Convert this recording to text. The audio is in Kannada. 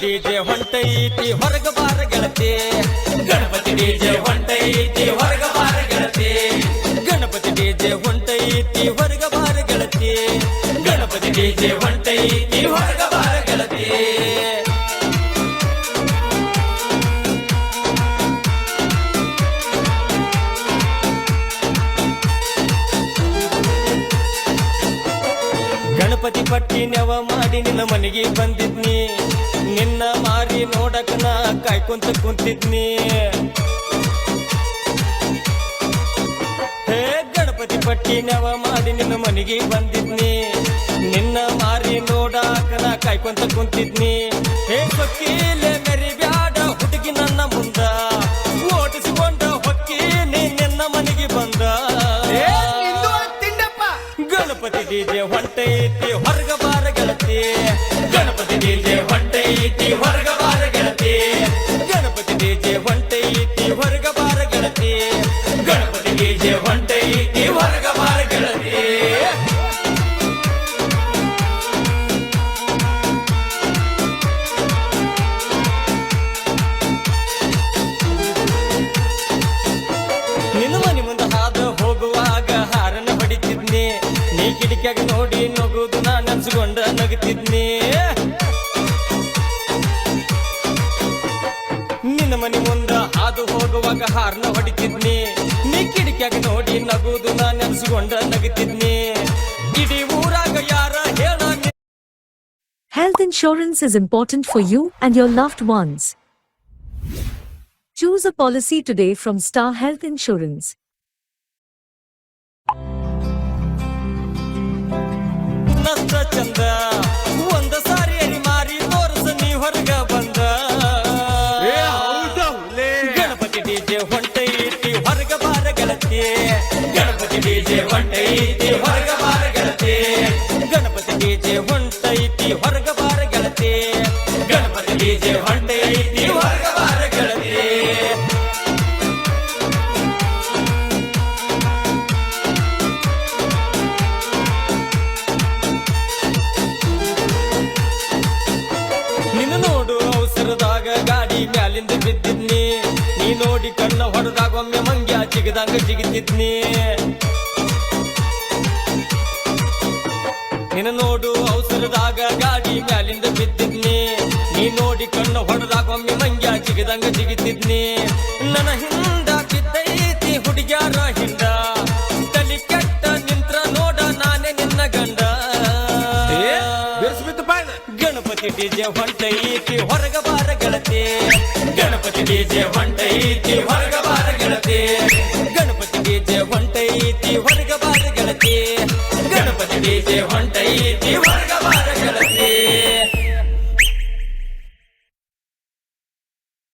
ಡಿಜೆ ಹೊಂಟೈತಿ, ಹೊರಗ ಬಾರ ಗೆಳತಿ. ಗಣಪತಿ ಡಿಜೆ ಹೊಂಟೈತಿ, ಹೊರಗ ಬಾರ ಗೆಳತಿ. ಗಣಪತಿ ಡಿಜೆ ಹೊಂಟೈತಿ, ಹೊರಗ ಬಾರ ಗೆಳತಿ. ಗಣಪತಿ ಡಿಜೆ ಹೊಂಟೈತಿ, ಹೊರಗ ಬಾರ ಗೆಳತಿ. ನೆವ ಮಾಡಿ ನಿನ್ನ ಮನೆಗೆ ಬಂದಿದ್ನಿ? ನಿನ್ನ ಮಾರಿ ನೋಡಕ ನಾ ಕಾಯ್ಕೊಂತ ಕುಂತಿದ್ನಿ. ಹೇ ಗಣಪತಿ ಪಟ್ಟಿ ನೆವ ಮಾಡಿ ನಿನ್ನ ಮನೆಗೆ ಬಂದಿದ್ನಿ? ನಿನ್ನ ಮಾರಿ ನೋಡಾಕ ನಾ ಕಾಯ್ಕೊಂತ ಕುಂತಿದ್ನಿ. ಹೇ ಹೊಕ್ಕೀಲೆ ಗಣಪತಿ ಡಿಜೆ ಹೊಂಟೈತಿ ಹೊರಗ ಬಾರ ಗೆಳತಿ. ಗಣಪತಿ ಡಿಜೆ ಹೊಂಟೈತಿ ಹೊರಗ ಬಾರ ಗೆಳತಿ. ಗಣಪತಿ ಡಿಜೆ ಹೊಂಟೈತಿ ಹೊರಗ ಬಾರ ಗೆಳತಿ. ಗಣಪತಿ ಡಿಜೆ ಹೊಂಟೈತಿ ನೀ ಕಿಟಕಿಯಾಗ ನೋಡಿ ನಗುದು ನಾ ನೆನ್ಸ್ಕೊಂಡ ನಗುತ್ತಿದ್ನಿ ನಿನ್ನ ಮನೆ ಮುಂದ ಹಾದು ಹೋಗುವಾಗ ಹಾರನ ಹೊಡಿತಿದ್ನಿ ನೀ ಕಿಟಕಿಯಾಗ ನೋಡಿ ನಗುದು ನಾ ನೆನ್ಸ್ಕೊಂಡ ನಗುತ್ತಿದ್ನಿ ಇಡೀ ಊರಾಗ ಯಾರ ಹೇಳ Health insurance is important for you and your loved ones. Choose a policy today from Star Health Insurance. ಚಂದ. ಒಂದ ಸಾರಿ ಅರಿ ಮಾರಿ ತೋರ್ಸ ನೀ ಹೊರಗ ಬಂದ. ಗಣಪತಿ ಡಿಜೆ ಹೊಂಟೈತಿ ಹೊರಗ ಬಾರ ಗೆಳತಿ. ಗಣಪತಿ ಡಿಜೆ ಹೊಂಟೈತಿ ಮ್ಯಾಲಿಂದ ಬಿದ್ದಿದ್ನಿ. ನೀ ನೋಡಿ ಕಣ್ಣ ಹೊಡೆದಾಗ ಒಮ್ಮೆ ಮಂಗ್ಯ ಜಿಗದಂಗ ಜಿಗಿತಿದ್ನಿ. ನಿನ್ನ ನೋಡು ಅವಸರದಾಗ ಗಾಡಿ ಮ್ಯಾಲಿಂದ ಬಿದ್ದಿದ್ನಿ. ನೀ ನೋಡಿ ಕಣ್ಣ ಹೊಡೆದಾಗ ಒಮ್ಮೆ ಮಂಗ್ಯ ಜಿಗದಂಗ ಜಿಗಿತಿದ್ನಿ. ನನ್ನ ಹಿಂದ ಬಿದ್ದೈತಿ ಹುಡುಗ್ಯಾರ ಹಿಂದ. ತಲಿ ಕೆಟ್ಟ ನಿಂತ್ರ ನೋಡ ನಾನೇ ನಿನ್ನ ಗಂಡ. ಗಣಪತಿ ಡಿಜೆ ಹೊಂಟೈತಿ, ಹೊರಗ ಬಾರ ಗೆಳತಿ. ಗಣಪತಿ ಡಿಜೆ ಹೊಂಟೈತಿ, ಹೊರಗ ಬಾರ ಗೆಳತಿ. ಗಣಪತಿ ಡಿಜೆ ಹೊಂಟೈತಿ, ಹೊರಗ ಬಾರ ಗೆಳತಿ. ಗಣಪತಿ ಡಿಜೆ ಹೊಂಟೈತಿ, ಹೊರಗ ಬಾರ ಗೆಳತಿ.